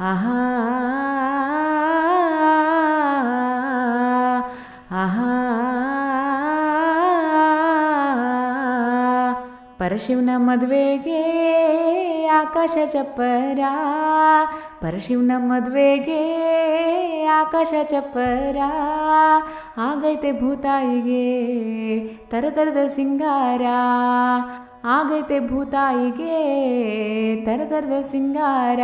ಆಹಾ ಆಹಾ ಪರಶಿವನ ಮದುವೆಗೆ ಆಕಾಶ ಚಪ್ಪರ ಪರಶಿವನ ಮದುವೆಗೆ ಆಕಾಶ ಚಪ್ಪರ ಆಗೈತೆ ಭೂತಾಯಿಗೆ ತರತರದ ಸಿಂಗಾರ. ಆಗೈತೆ ಭೂತಾಯಿಗೆ ತರತರದ ಸಿಂಗಾರ.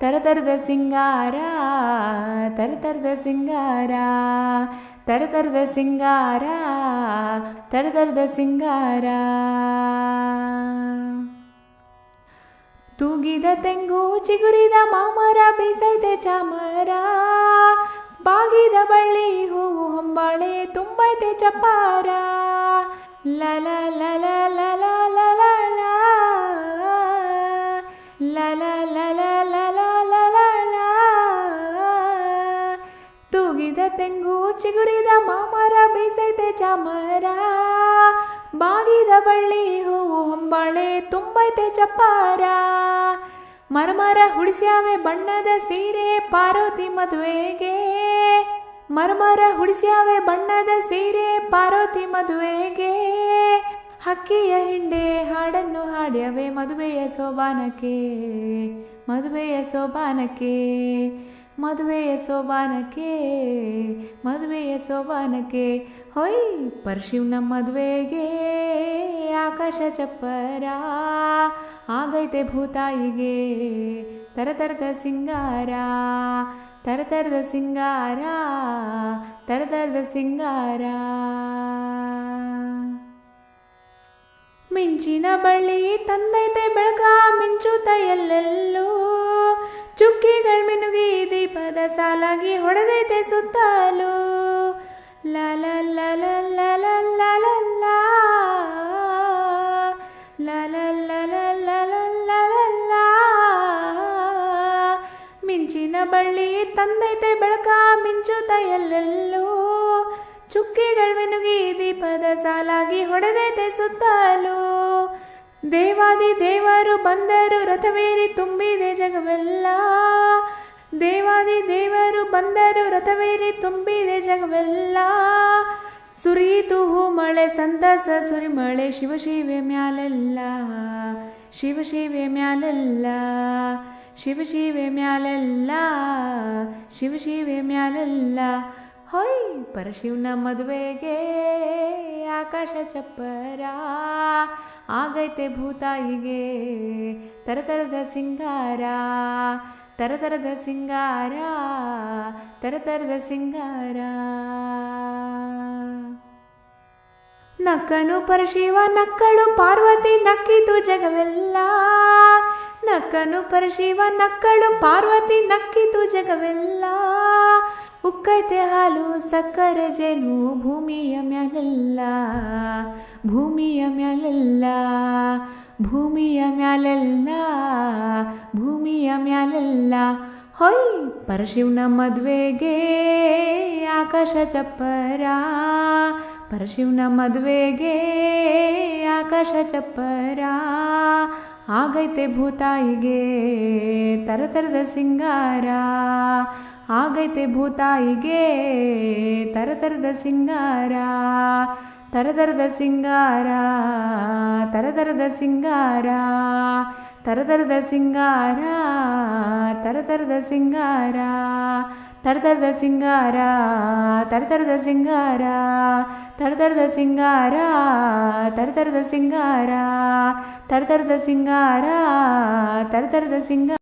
ತರತರದ ಸಿಂಗಾರ ತರತರದ ಸಿಂಗಾರ. ತರತರದ ಸಿಂಗಾರ ತರತರದ ಸಿಂಗಾರ. ತೂಗಿದ ತೆಂಗು ಚಿಗುರಿದ ಮಾಮರ ಬೀಸೈತೆ ಚಾಮರ ಬಾಗಿದ ಬಳ್ಳಿ ಹೂವು ಹೊಂಬಾಳೆ ತುಂಬೈತೆ ಚಪ್ಪಾರ ಲಲ ಲಲ ಲಲ ಲಲ ಲಲ ಲಲ ಲಲ ಲಲ ತೂಗಿದ ತೆಂಗು ಚಿಗುರಿದ ಮಾಮರ ಬೀಸೈತೆ ಚಾಮರ ಬಾಗಿದ ಬಳ್ಳಿ ಹೂವು ಹೊಂಬಾಳೆ ತುಂಬೈತೆ ಚಪ್ಪಾರ. ಮರಮರ ಹುಡಿಸ್ಯಾವೆ ಬಣ್ಣದ ಸೀರೆ ಪಾರ್ವತಿ ಮದುವೆಗೆ. ಮರಮರ ಹುಡಿಸ್ಯಾವೆ ಬಣ್ಣದ ಸೀರೆ ಪಾರ್ವತಿ ಮದುವೆಗೆ. ಹಕ್ಕಿಯ ಹಿಂಡೆ ಹಾಡನ್ನು ಹಾಡ್ಯವೆ ಮದುವೆಯ ಸೋಬಾನಕ್ಕೆ. ಮದುವೆಯ ಸೋಬಾನಕ್ಕೆ. ಮದುವೆಯ ಸೋಬಾನಕ್ಕೆ ಮದುವೆಯ ಸೋಬಾನಕ್ಕೆ, ಹೊಯ್ ಪರಶಿವನ ಮದುವೆಗೆ ಆಕಾಶ ಚಪ್ಪರ ಆಗೈತೆ ಭೂತಾಯಿಗೆ ತರತರದ ಸಿಂಗಾರ ತರತರದ ಸಿಂಗಾರ ತರತರದ ಸಿಂಗಾರ. ಮಿಂಚಿನ ಬಳ್ಳಿ ತಂದೈತೆ ಬೆಳಕ ಸಾಲಾಗಿ ಹೊಡೆದೈತೆ ಸುತ್ತಲೂ ಲಲ ಮಿಂಚಿನ ಬಳ್ಳಿ ತಂದೈತೆ ಬೆಳಕ ಮಿಂಚುತ್ತ ಎಲ್ಲೆಲ್ಲೂ ಚುಕ್ಕಿಗಳು ಮಿನುಗಿ ದೀಪದ ಸಾಲಾಗಿ ಹೊಡೆದೈತೆ ಸುತ್ತಲೂ ದೇವಾದಿ ದೇವರು ಬಂದರು ರಥವೇರಿ ತುಂಬಿದೆ ಜಗವೆಲ್ಲ ಬಂದರು, ರಥವೇರಿ ತುಂಬಿದೆ ಜಗವೆಲ್ಲ. ಸುರಿಯಿತು ಹೂ ಮಳೆ ಸಂತಸ, ಸುರಿಮಳೆ ಶಿವಶಿವೆ ಮ್ಯಾಲೆಲ್ಲ. ಶಿವಶಿವೆ ಮ್ಯಾಲೆಲ್ಲ. ಶಿವಶಿವೆ ಮ್ಯಾಲೆಲ್ಲ. ಶಿವಶಿವೆ ಮ್ಯಾಲೆಲ್ಲ. ಹೊಯ್, ಪರಶಿವನ ಮದುವೆಗೆ ಆಕಾಶ ಚಪ್ಪರ. ಆಗೈತೆ ಭೂತಾಯಿಗೆ ತರತರದ ಸಿಂಗಾರ. ತರತರದ ಸಿಂಗಾರ. ತರತರದ ಸಿಂಗಾರ. ನಕ್ಕನು ಪರಶಿವ, ನಕ್ಕಳು ಪಾರ್ವತಿ, ನಕ್ಕಿತು ಜಗವೆಲ್ಲ. ನಕ್ಕನು ಪರಶಿವ, ನಕ್ಕಳು ಪಾರ್ವತಿ, ನಕ್ಕಿತು ಜಗವೆಲ್ಲ. ಉಕ್ಕೈತೆ ಹಾಲು ಸಕ್ಕರೆ ಜೇನು ಭೂಮಿಯ ಮ್ಯಾಲೆಲ್ಲ. ಭೂಮಿಯ ಮ್ಯಾಲೆಲ್ಲ. ಭೂಮಿಯ ಮ್ಯಾಲೆಲ್ಲ. ಭೂಮಿಯ ಮ್ಯಾಲೆಲ್ಲ. ಹೊಯ್ ಪರಶಿವನ ಮದುವೆಗೆ ಆಕಾಶ ಚಪ್ಪರ. ಪರಶಿವನ ಮದುವೆಗೆ ಆಕಾಶ ಚಪ್ಪರ. ಆಗೈತೆ ಭೂತಾಯಿಗೆ ತರತರದ ಸಿಂಗಾರ. ಆಗೈತೆ ಭೂತಾಯಿಗೆ ತರತರದ ಸಿಂಗಾರ ತರತರದ ಸಿಂಗಾರ ತರತರದ ಸಿಂಗಾರ ತರತರದ ಸಿಂಗಾರ ತರತರದ ಸಿಂಗಾರ ತರತರದ ಸಿಂಗಾರ ತರತರದ ಸಿಂಗಾರ ತರತರದ ಸಿಂಗಾರ ತರತರದ ಸಿಂಗಾರ ತರತರದ ಸಿಂಗಾರ ತರತರದ ಸಿಂಗಾರ